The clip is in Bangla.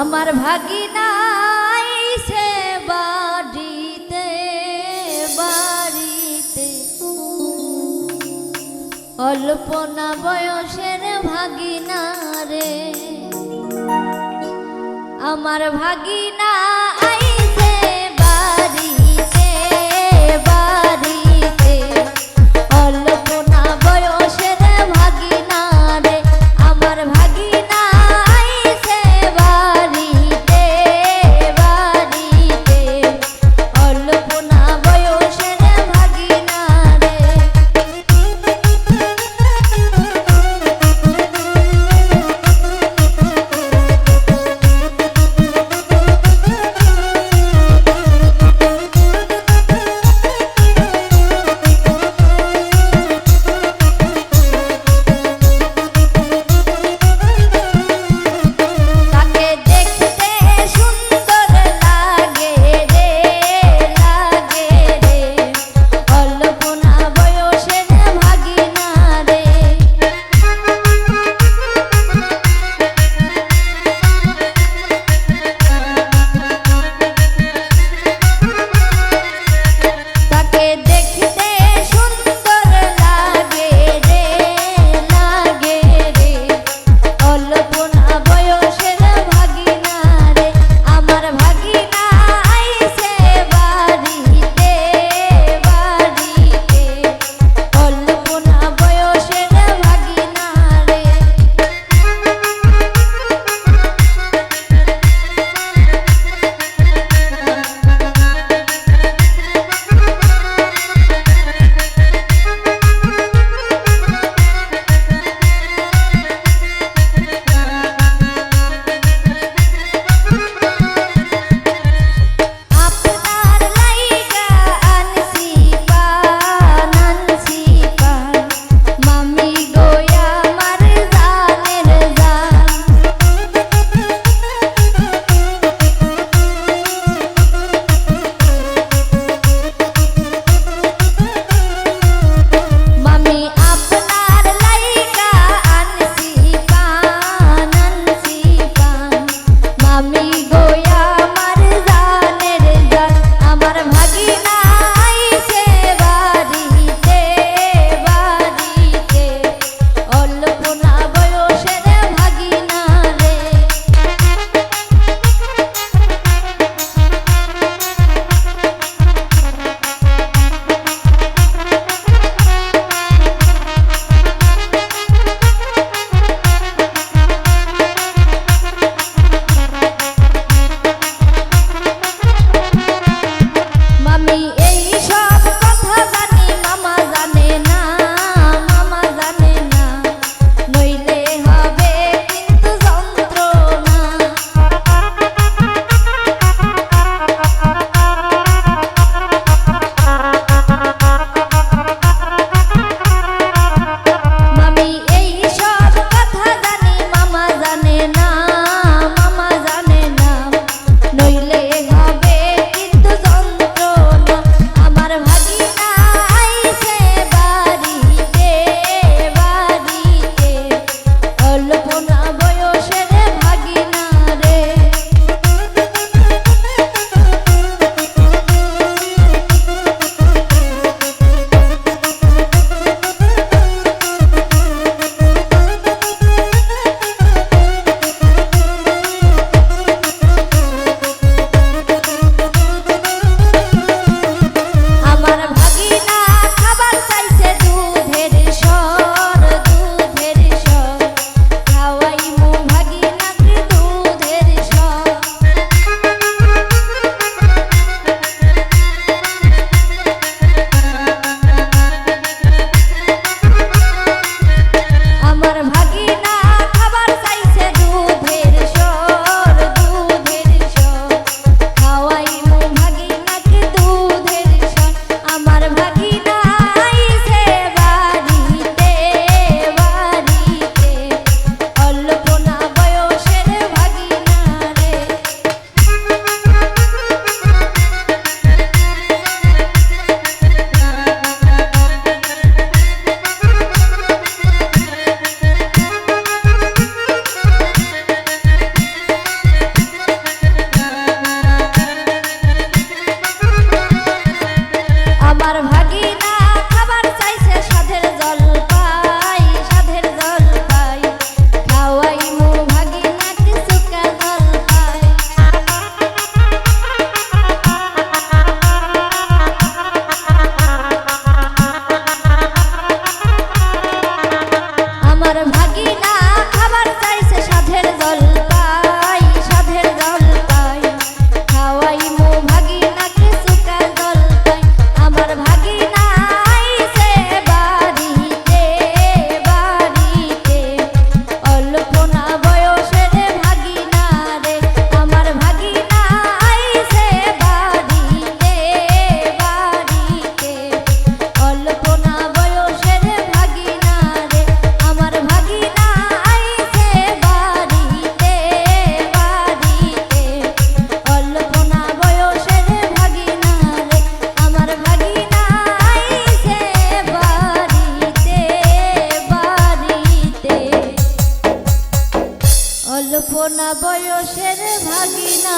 আমার ভাগিনাই সে বাড়িতে বাড়িতে। অল্পনা বয়সের ভাগিনা রে। আমার ভাগিনা bottom high. বয়সের ভাগিনা